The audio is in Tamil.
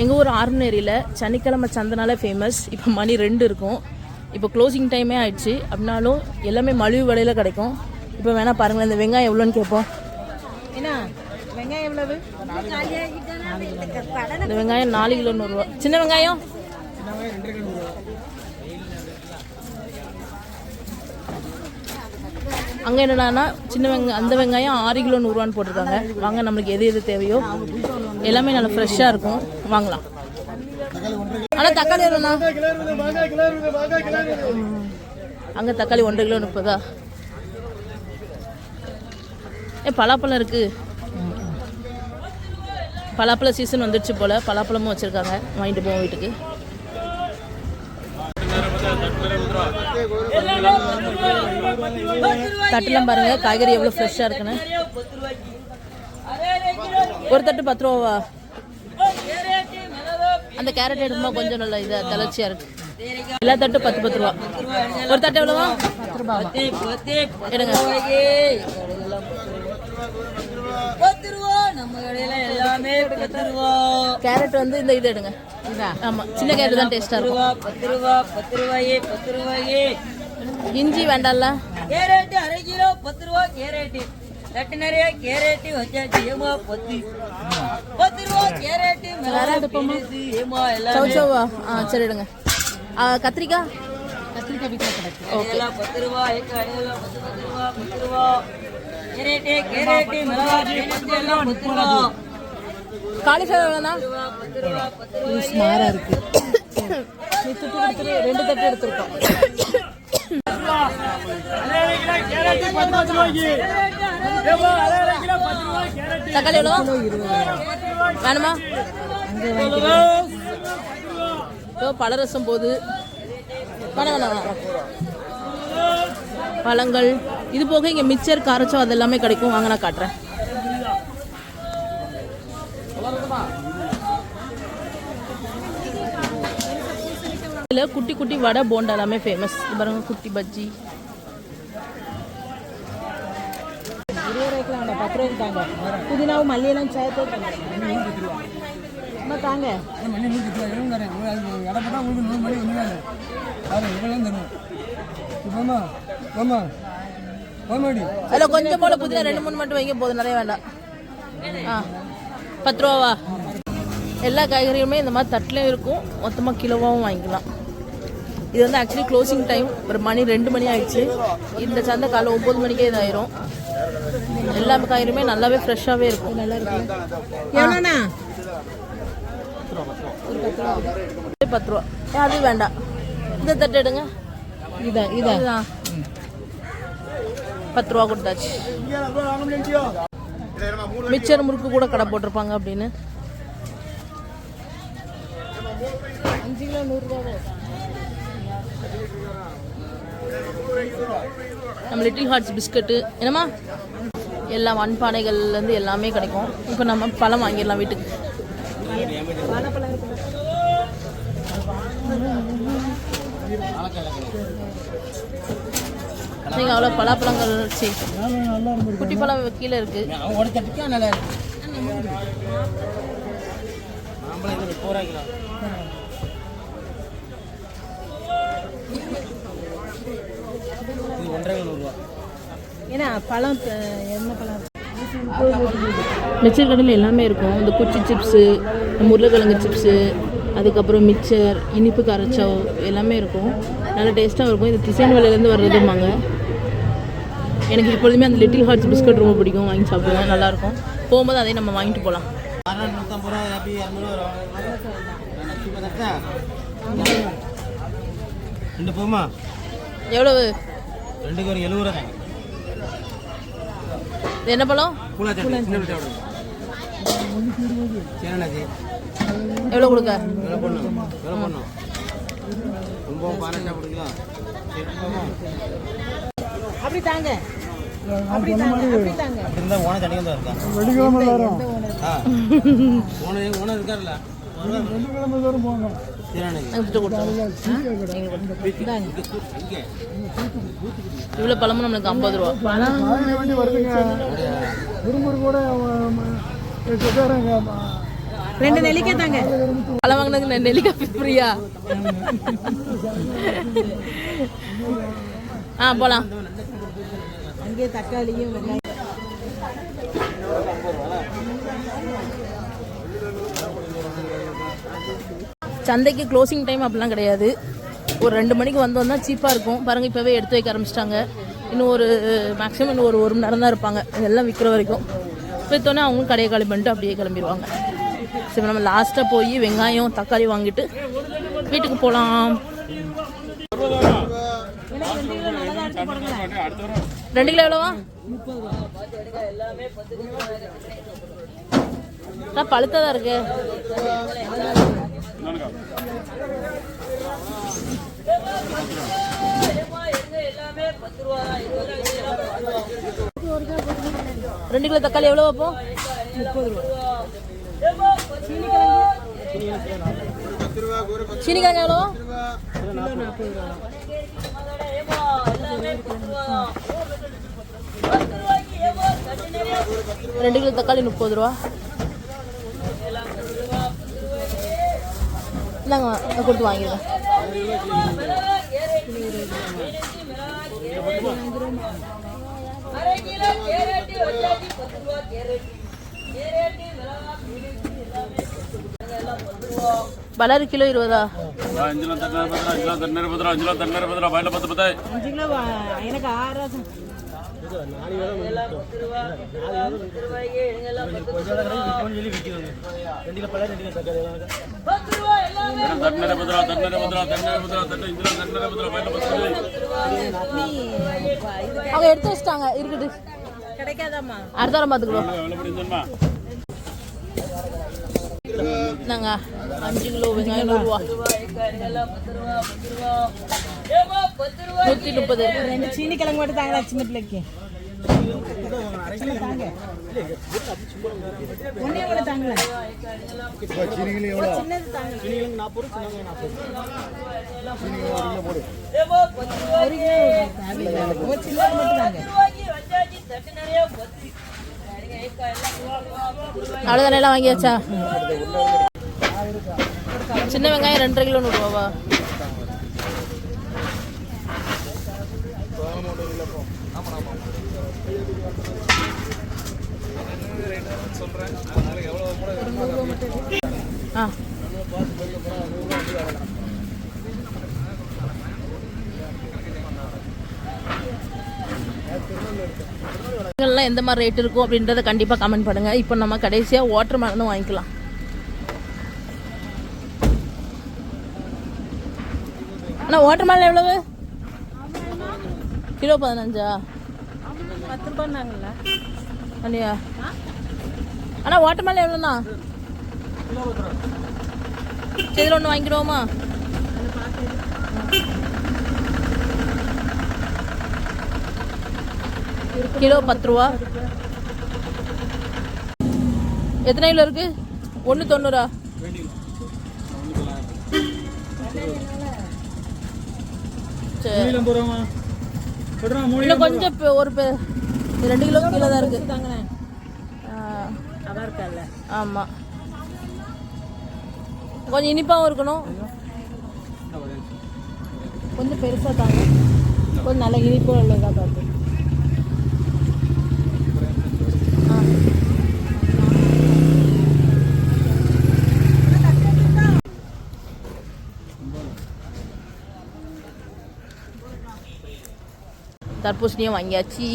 எங்கள் ஊர் ஆர்டினரியில் சனிக்கிழமை சந்தனால ஃபேமஸ் இப்போ மணி ரெண்டு இருக்கும். இப்போ க்ளோசிங் டைமே ஆயிடுச்சு. அப்படின்னாலும் எல்லாமே மலிவு விலையில் கிடைக்கும். இப்போ வேணால் பாருங்களேன் இந்த வெங்காயம் எவ்வளோன்னு கேட்போம். என்ன? வெங்காயம் எவ்வளவு? இந்த வெங்காயம் நாலு கிலோ நூறுரூவா சின்ன வெங்காயம்? அங்கே என்னடான்னா சின்ன வெங்காயம் அந்த வெங்காயம் ஆறு கிலோ நூறுரூவான்னு போட்டிருக்காங்க. வாங்க நம்மளுக்கு எது எது தேவையோ. எல்லாமே நல்லா ஃப்ரெஷ்ஷாக இருக்கும். வாங்கலாம். ஆனால் தக்காளி எவ்வளோண்ணா? அங்கே தக்காளி ஒன்றரை கிலோ முப்பதா? ஏ பலாப்பழம் இருக்கு. பலாப்பழ சீசன் வந்துடுச்சு போல். பலாப்பழமும் வச்சுருக்காங்க. வாங்கிட்டு போவோம் வீட்டுக்கு. தட்டுலாம் பாருங்க. காய்கறி எவ்வளோ ஃப்ரெஷ்ஷாக இருக்குன்னு. ஒரு தட்டு பத்து ரூபாவா அந்த கேரட் எடுக்கும்போது கொஞ்சம் நல்ல இது தளர்ச்சியாக இருக்கு. எல்லா தட்டு பத்து பத்து ரூபா ஒரு தட்டு எவ்வளோவா? எடுங்க. பத்து ரூபா பத்து ரூபா கேரட் வந்து இந்த இது எடுங்க. ஆமாம் சின்ன கேரட் தான் டேஸ்ட்டாக இருக்கும். பத்து ரூபா பத்து ரூபாயே பத்து ரூபாயே இஞ்சி வேண்டாம்ல? கேரட் அரை கிலோ பத்து ரூபா கேரட் தட்டு நிறைய கேரட் வச்சாச்சு ஏமா பத்து. பத்து ரூபா கேரட் ஏமா எல்லாம். ஆ சரி எடுங்க. ஆ, கத்திரிக்காய் கத்திரிக்காய் வீட்டில் கிடக்கு ஓகே எல்லாம் பத்து ரூபா எக்கு அடையலாம் பத்து பத்து ரூபா பத்து ரூபா. கேரட் கேரட் மிளகா பீன்ஸ் எல்லாம் பத்து ரூபா. காலிஃப்ளவர் எவ்வளோண்ணா? பத்து ரூபா பத்து ரூபா ஸ்மாரா இருக்கு. நீ துட்டு ரெண்டு தட்டு எடுத்துருக்கோம். தக்காளி எவ்வளோ? வேணுமா? இதோ பழரசம் போகுது வேணாம் வேணாம் வேணாம். பழங்கள். இது போக இங்கே மிச்சர் காரச்சோ அது எல்லாமே கிடைக்கும். வாங்க நான் காட்டுறேன். இதில் குட்டி குட்டி வடை போண்டா எல்லாமே ஃபேமஸ் பாருங்க குட்டி பஜ்ஜி. இருபது ரூபாய்க்கு வேண்டாம் பத்து ரூபாய்க்கு தாங்க புதினாவும் மல்லியெல்லாம் சேர்த்து அம்மா தாங்க. மணி நூற்றி பத்து தரேன் இடப்பட்டா உங்களுக்கு நூறு மணி ஒன்று வேலை அது இவ்வளோ தருவோம் போமா போமா போமாடி அதில் கொஞ்சம் போல புதினா ரெண்டு மூணு மட்டும் வைங்க போதும். நிறைய வேண்டாம். ஆ பத்து ரூபாவா? எல்லா காய்கறியுமே இந்த மாதிரி தட்டிலையும் இருக்கும். மொத்தமாக கிலோவாகவும் வாங்கிக்கலாம். இது வந்து ஆக்சுவலி க்ளோசிங் டைம் ஒரு மணி ரெண்டு மணி ஆயிடுச்சு. இந்த சந்தை காலை ஒம்பது மணிக்கே இதாயிரும். எல்லா காய்கறியுமே நல்லாவே ஃப்ரெஷ்ஷாகவே இருக்கும். நல்லா இருக்கும் எவ்வளோண்ணா பத்து ரூபா. அது வேண்டாம். இந்த தட்டு எடுங்க. இதா இதா. இதுதான் பத்து ரூபா கொடுத்தாச்சு. மிச்சர் முறுக்கு கூட கடை போட்டிருப்பாங்க அப்படின்னு. அஞ்சு கிலோ நூறுரூவா நம்ம லிட்டில் ஹார்ட்ஸ் பிஸ்கட்டு என்னம்மா? எல்லா மண்பானைகள்லேருந்து எல்லாமே கிடைக்கும். இப்போ நம்ம பழம் வாங்கிடலாம் வீட்டுக்கு. நீங்கள் அவ்வளோ பலாப்பழங்கள் சரி குட்டி பழம் கீழே இருக்கு. நல்லா இருக்கு. ஏன்னா பழம் என்ன பழம்? கடையில் எல்லாமே இருக்கும். இந்த குச்சி சிப்ஸு உருளைக்கிழங்கு சிப்ஸு அதுக்கப்புறம் மிச்சர் இனிப்பு கரைச்சவ் எல்லாமே இருக்கும். நல்ல டேஸ்ட்டாக இருக்கும். இது திசைன் வேலையிலேருந்து வர்றதுமாங்க எனக்கு எப்பொழுதுமே அந்த லிட்டில் ஹார்ட்ஸ் பிஸ்கட் ரொம்ப பிடிக்கும். வாங்கி சாப்பிடுவேன். நல்லாயிருக்கும். போகும்போது அதையும் நம்ம வாங்கிட்டு போகலாம். எவ்வளவு? ரெண்டுக்கு ஒரு எழுபது ரூபா என்ன பழம்? எவ்வளோ கொடுக்க? எவ்வளோ பண்ணும் எவ்வளோ பண்ணும் ரொம்ப பதினஞ்சா பிடிக்கலாம் சரி போமா அப்படி தாங்க. அப்படி தாங்க. அப்படி தாங்க அப்படி இருந்தால் ஓனர் தனியாக தான் இருக்கா ஆ. ஓனர் ஓனர் இருக்கார்ல சேனண்ணாச்சி இவ்வளோ பழமும் நம்மளுக்கு ஐம்பது ரூபா ரெண்டு நெல்லிக்காய் தாங்க. பழம் வாங்கினதுக்கு ரெண்டு நெல்லிக்காய் ஃப்ரீயா ஆ போலாம். அங்கே தக்காளியும் வெங்காயம் சந்தைக்கு க்ளோசிங் டைம் அப்படிலாம் கிடையாது. ஒரு ரெண்டு மணிக்கு வந்தோம்னா சீப்பாக இருக்கும். பாருங்க இப்போவே எடுத்து வைக்க ஆரம்பிச்சிட்டாங்க. இன்னும் ஒரு மேக்ஸிமம் இன்னும் ஒரு ஒரு மணி நேரம் தான் இருப்பாங்க. இதெல்லாம் விற்கிற வரைக்கும். விற்றோன்னே அவங்களும் கடையை காலி பண்ணிட்டு அப்படியே கிளம்பிடுவாங்க. சரி நம்ம லாஸ்ட்டாக போய் வெங்காயம் தக்காளி வாங்கிட்டு வீட்டுக்கு போகலாம் ரெண்டு கிலோ எவ்வளோவா? நான் பழுத்ததா இருக்கு. ரெண்டு கிலோ தக்காளி எவ்வளோ அப்போ சீனிக்கிழங்கு எவ்வளோ ரெண்டு கிலோ தக்காளி முப்பது ரூபா. அதை கொடுத்து வாங்கிடுங்க அரை கிலோ பத்து ரூபா பத்து ரூபா பலர் கிலோ இருபதா அஞ்சுல தண்ணீர் அஞ்சுல தண்ணீர் பத்திரம் வயல பத்து பத்தாய் அஞ்சு கிலோ எனக்கு ஆறு பத்தாய் அவங்க எடுத்து வச்சிட்டாங்க இருக்குது. கிடைக்காதாம்மா. அடுத்த வாரம் முடியுதுமா நாங்க அஞ்சு கிலோ வெங்காயம் நூறுரூவா நூற்றி முப்பது. ரெண்டு சீனி கிழங்கு மட்டும் தாங்களா சின்ன பிள்ளைக்கு. ஒரு கிலோ ஒரு சின்னது மட்டும் தாங்க அவ்வளோதானே எல்லாம் வாங்கியாச்சா? சின்ன வெங்காயம் ரெண்டரை கிலோ நூறுரூவாவா ஆ. எல்லாம் எந்த மாதிரி ரேட் இருக்கும் அப்படின்றத கண்டிப்பாக கமெண்ட் பண்ணுங்க. இப்போ நம்ம கடைசியாக வாட்டர் மேலனும் வாங்கிக்கலாம். அண்ணா வாட்டர் மேலன் எவ்வளவு? கிலோ பதினஞ்சா? பத்து ரூபாய்னாங்கல்ல அப்படியா அண்ணா வாட்டர் மேலன் எவ்வளோண்ணா சரி ஒன்று வாங்கிடுவோமா கிலோ பத்து ரூபா. எத்தனை கிலோ இருக்கு? ஒன்று தொண்ணூறா? சரி. இன்னும் கொஞ்சம் ஒரு பெ- ரெண்டு கிலோ கீழே தான் இருக்கு. ஆ, அதான் கொஞ்சம் இனிப்பாகவும் இருக்கணும். கொஞ்சம் பெருசாக தாங்க. கொஞ்சம் நல்ல இனிப்பு உள்ளதாக பார்த்து. தர்பூசணியும் வாங்கியாச்சு